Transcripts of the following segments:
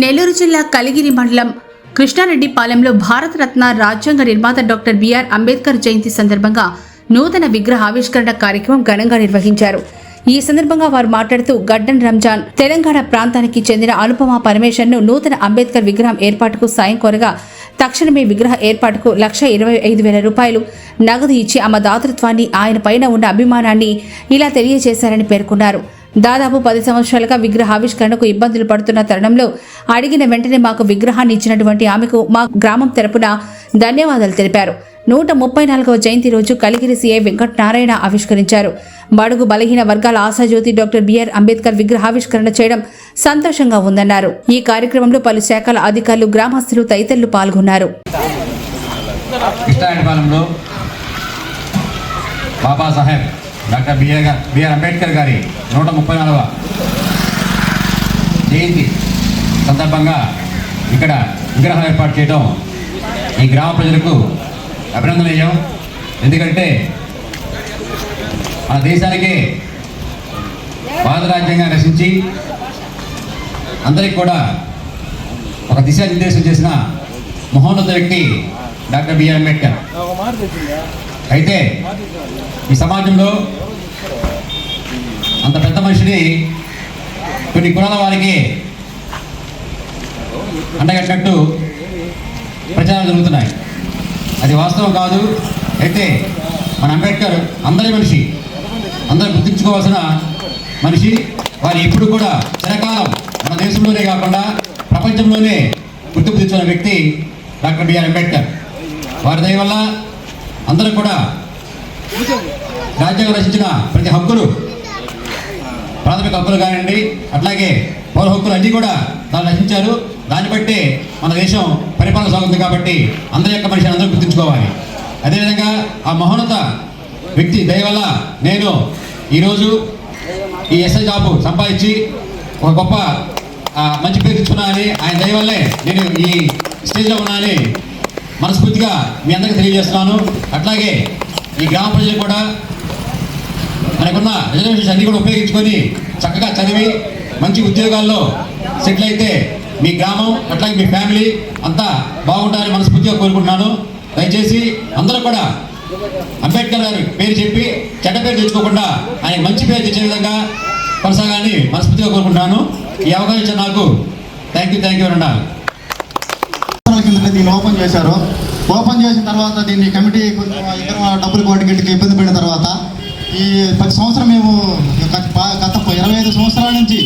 నెల్లూరు జిల్లా కలిగిరి మండలం కృష్ణారెడ్డిపాలెంలో భారతరత్న రాజ్యాంగ నిర్మాత డాక్టర్ బిఆర్ అంబేద్కర్ జయంతి సందర్భంగా నూతన విగ్రహ ఆవిష్కరణ కార్యక్రమం ఘనంగా నిర్వహించారు. ఈ సందర్భంగా వారు మాట్లాడుతూ గడ్డన్ రంజాన్ తెలంగాణ ప్రాంతానికి చెందిన అనుపమ పరమేశ్వర్ను నూతన అంబేద్కర్ విగ్రహం ఏర్పాటుకు సాయం కోరగా తక్షణమే విగ్రహ ఏర్పాటుకు లక్ష ఇరవై ఐదు వేల రూపాయలు నగదు ఇచ్చి ఆమె దాతృత్వాన్ని ఆయన పైన ఉన్న అభిమానాన్ని ఇలా తెలియజేశారని పేర్కొన్నారు. దాదాపు పది సంవత్సరాలుగా విగ్రహావిష్కరణకు ఇబ్బందులు పడుతున్న తరుణంలో అడిగిన వెంటనే మాకు విగ్రహాన్ని ఇచ్చినటువంటి ఆమెకు మా గ్రామం తరపున ధన్యవాదాలు తెలిపారు. నూట ముప్పై నాలుగవ జయంతి రోజు కలిగిరి సీఐ వెంకటనారాయణ ఆవిష్కరించారు. బడుగు బలహీన వర్గాల ఆశాజ్యోతి డాక్టర్ బిఆర్ అంబేద్కర్ విగ్రహావిష్కరణ చేయడం సంతోషంగా ఉందన్నారు. ఈ కార్యక్రమంలో పలు శాఖల అధికారులు గ్రామస్తులు తదితరులు పాల్గొన్నారు. Babasaheb doctor BR BR Ambedkar గారి నూట ముప్పై నాలుగవ జయంతి సందర్భంగా ఇక్కడ విగ్రహం ఏర్పాటు చేయడం ఈ గ్రామ ప్రజలకు అభినందనీయం. ఎందుకంటే మన దేశానికి భారత నశించి అందరికి కూడా ఒక దిశానిర్దేశం చేసిన మహోన్నత వ్యక్తి డాక్టర్ బిఆర్ అంబేద్కర్. అయితే ఈ సమాజంలో అంత పెద్ద మనిషిని కొన్ని కులాల వారికి అండగట్టినట్టు ప్రచారాలు జరుగుతున్నాయి. అది వాస్తవం కాదు. అయితే మన అంబేద్కర్ అందరి మనిషి అందరూ గుర్తించుకోవాల్సిన మనిషి. వారు ఎప్పుడు కూడా చిరకాలం మన దేశంలోనే కాకుండా ప్రపంచంలోనే గుర్తింపు తెచ్చుకున్న వ్యక్తి డాక్టర్ బిఆర్ అంబేద్కర్. వారి దయ వల్ల అందరూ కూడా రాజ్యాంగం రచించిన ప్రతి హక్కులు ప్రాథమిక హక్కులు కానివ్వండి అట్లాగే పౌర హక్కులు అన్నీ కూడా దాన్ని రచించారు. దాన్ని బట్టి మన దేశం పరిపాలన సాగుతుంది కాబట్టి అందరి యొక్క మనిషిని అందరూ గుర్తుంచుకోవాలి. అదేవిధంగా ఆ మహోన్నత వ్యక్తి దయ వల్ల నేను ఈరోజు ఈ ఎస్ఐ జాబు సంపాదించి ఒక గొప్ప మంచి పేరు తెచ్చుకున్నానని ఆయన దయ వల్లే నేను ఈ స్టేజ్లో ఉన్నానని మనస్ఫూర్తిగా మీ అందరికీ తెలియజేస్తున్నాను. అట్లాగే ఈ గ్రామ ప్రజలు కూడా మనకున్న రిజర్వేషన్స్ అన్ని కూడా ఉపయోగించుకొని చక్కగా చదివి మంచి ఉద్యోగాల్లో సెటిల్ అయితే మీ గ్రామం అట్లాగే మీ ఫ్యామిలీ అంతా బాగుంటారని మనస్ఫూర్తిగా కోరుకుంటున్నాను. దయచేసి అందరూ కూడా అంబేద్కర్ గారి పేరు చెప్పి చెడ్డ పేరు తెచ్చుకోకుండా ఆయన మంచి పేరు తెచ్చే విధంగా కొనసాగాలని మనస్ఫూర్తిగా కోరుకుంటున్నాను. ఈ అవకాశం నాకు థ్యాంక్ యూ థ్యాంక్ యూ అన్నారు. సంవత్సరాల దీన్ని ఓపెన్ చేశారు. ఓపెన్ చేసిన తర్వాత దీన్ని కమిటీ కొంచెం ఇతర డబ్బులు కోటికి ఇబ్బంది పడిన తర్వాత ఈ ప్రతి సంవత్సరం మేము గత ఇరవై ఐదు సంవత్సరాల నుంచి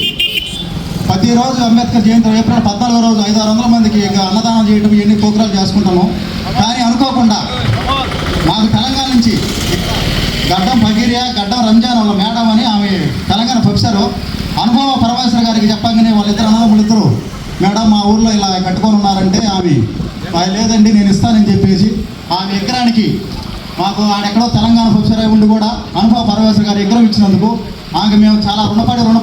ప్రతిరోజు అంబేద్కర్ జయంతి ఏప్రిల్ పద్నాలుగో రోజు ఐదు ఆరు వందల మందికి అన్నదానం చేయడం ఇవన్నీ ప్రోగ్రాలు చేసుకుంటాము. కానీ అనుకోకుండా మాకు తెలంగాణ నుంచి గడ్డం ఫకీరియా గడ్డం రంజాన్ వాళ్ళ మేడం అని ఆమె తెలంగాణ ప్రొఫెసరు అనుభవ పరమేశ్వర గారికి చెప్పగానే వాళ్ళిద్దరు అన్నదమ్ములు ఇద్దరు మేడం మా ఊర్లో ఇలా కట్టుకొని ఉన్నారంటే ఆమె లేదండి నేను ఇస్తానని చెప్పేసి ఆమె విగ్రహానికి మాకు ఆడెక్కడో తెలంగాణ ప్రొఫెసర్ ఉండి కూడా అనుభవ పరమేశ్వర గారి విగ్రహం ఇచ్చినందుకు ఆమెకు మేము చాలా రుణపడి రుణ